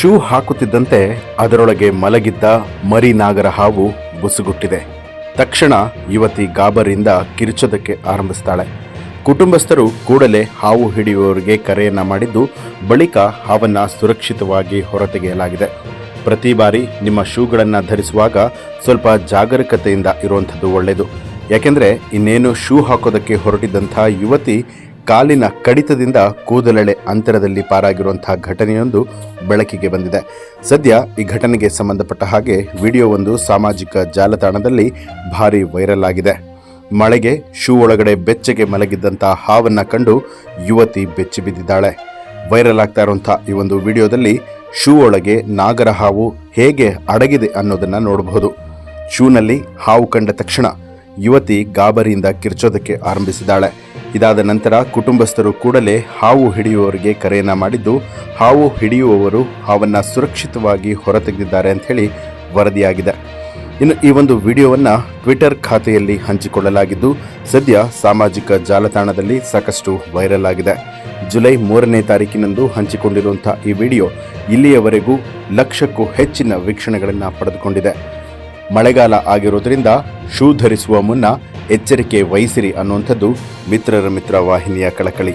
Shoe ಹಾಕುತ್ತಿದ್ದಂತೆ ಅದರೊಳಗೆ ಮಲಗಿದ್ದ ಮರಿ ನಾಗರ ಹಾವು ಬುಸುಗುಟ್ಟಿದೆ ತಕ್ಷಣ ಯುವತಿ ಗಾಬರಿಂದ ಕಿರುಚೋದಕ್ಕೆ ಆರಂಭಿಸ್ತಾಳೆ. ಕುಟುಂಬಸ್ಥರು ಕೂಡಲೇ ಹಾವು ಹಿಡಿಯುವವರಿಗೆ ಕರೆಯನ್ನ ಮಾಡಿದ್ದು, ಬಳಿಕ ಹಾವನ್ನು ಸುರಕ್ಷಿತವಾಗಿ ಹೊರತೆಗೆಯಲಾಗಿದೆ. ಪ್ರತಿ ಬಾರಿ ನಿಮ್ಮ ಶೂಗಳನ್ನು ಧರಿಸುವಾಗ ಸ್ವಲ್ಪ ಜಾಗರೂಕತೆಯಿಂದ ಇರುವಂಥದ್ದು ಒಳ್ಳೆಯದು. ಯಾಕೆಂದರೆ ಇನ್ನೇನು ಶೂ ಹಾಕೋದಕ್ಕೆ ಹೊರಟಿದ್ದಂಥ ಯುವತಿ ಕಾಲಿನ ಕಡಿತದಿಂದ ಕೂದಲೆಳೆ ಅಂತರದಲ್ಲಿ ಪಾರಾಗಿರುವಂತಹ ಘಟನೆಯೊಂದು ಬೆಳಕಿಗೆ ಬಂದಿದೆ. ಸದ್ಯ ಈ ಘಟನೆಗೆ ಸಂಬಂಧಪಟ್ಟ ಹಾಗೆ ವಿಡಿಯೋ ಒಂದು ಸಾಮಾಜಿಕ ಜಾಲತಾಣದಲ್ಲಿ ಭಾರಿ ವೈರಲ್ ಆಗಿದೆ. ಮಳೆಗೆ, ಶೂ ಒಳಗಡೆ ಬೆಚ್ಚಗೆ ಮಲಗಿದ್ದಂಥ ಹಾವನ್ನು ಕಂಡು ಯುವತಿ ಬೆಚ್ಚಿ ಬಿದ್ದಿದ್ದಾಳೆ. ವೈರಲ್ ಆಗ್ತಾ ಇರುವಂಥ ಈ ಒಂದು ವಿಡಿಯೋದಲ್ಲಿ ಶೂ ಒಳಗೆ ನಾಗರ ಹಾವು ಹೇಗೆ ಅಡಗಿದೆ ಅನ್ನೋದನ್ನ ನೋಡಬಹುದು. ಶೂನಲ್ಲಿ ಹಾವು ಕಂಡ ತಕ್ಷಣ ಯುವತಿ ಗಾಬರಿಯಿಂದ ಕಿರ್ಚೋದಕ್ಕೆ ಆರಂಭಿಸಿದ್ದಾಳೆ. ಇದಾದ ನಂತರ ಕುಟುಂಬಸ್ಥರು ಕೂಡಲೇ ಹಾವು ಹಿಡಿಯುವವರಿಗೆ ಕರೆಯನ್ನು ಮಾಡಿದ್ದು, ಹಾವು ಹಿಡಿಯುವವರು ಹಾವನ್ನು ಸುರಕ್ಷಿತವಾಗಿ ಹೊರತೆಗೆದಿದ್ದಾರೆ ಅಂತ ಹೇಳಿ ವರದಿಯಾಗಿದೆ. ಇನ್ನು ಈ ಒಂದು ವಿಡಿಯೋವನ್ನ ಟ್ವಿಟರ್ ಖಾತೆಯಲ್ಲಿ ಹಂಚಿಕೊಳ್ಳಲಾಗಿದ್ದು, ಸದ್ಯ ಸಾಮಾಜಿಕ ಜಾಲತಾಣದಲ್ಲಿ ಸಾಕಷ್ಟು ವೈರಲ್ ಆಗಿದೆ. ಜುಲೈ ಮೂರನೇ ತಾರೀಕಿನಂದು ಹಂಚಿಕೊಂಡಿರುವಂಥ ಈ ವಿಡಿಯೋ ಇಲ್ಲಿಯವರೆಗೂ ಲಕ್ಷಕ್ಕೂ ಹೆಚ್ಚಿನ ವೀಕ್ಷಣೆಗಳನ್ನು ಪಡೆದುಕೊಂಡಿದೆ. ಮಳೆಗಾಲ ಆಗಿರೋದ್ರಿಂದ ಶೂ ಧರಿಸುವ ಮುನ್ನ ಎಚ್ಚರಿಕೆ ವಹಿಸಿರಿ ಅನ್ನುವಂಥದ್ದು ಮಿತ್ರರ ಮಿತ್ರ ವಾಹಿನಿಯ ಕಳಕಳಿ.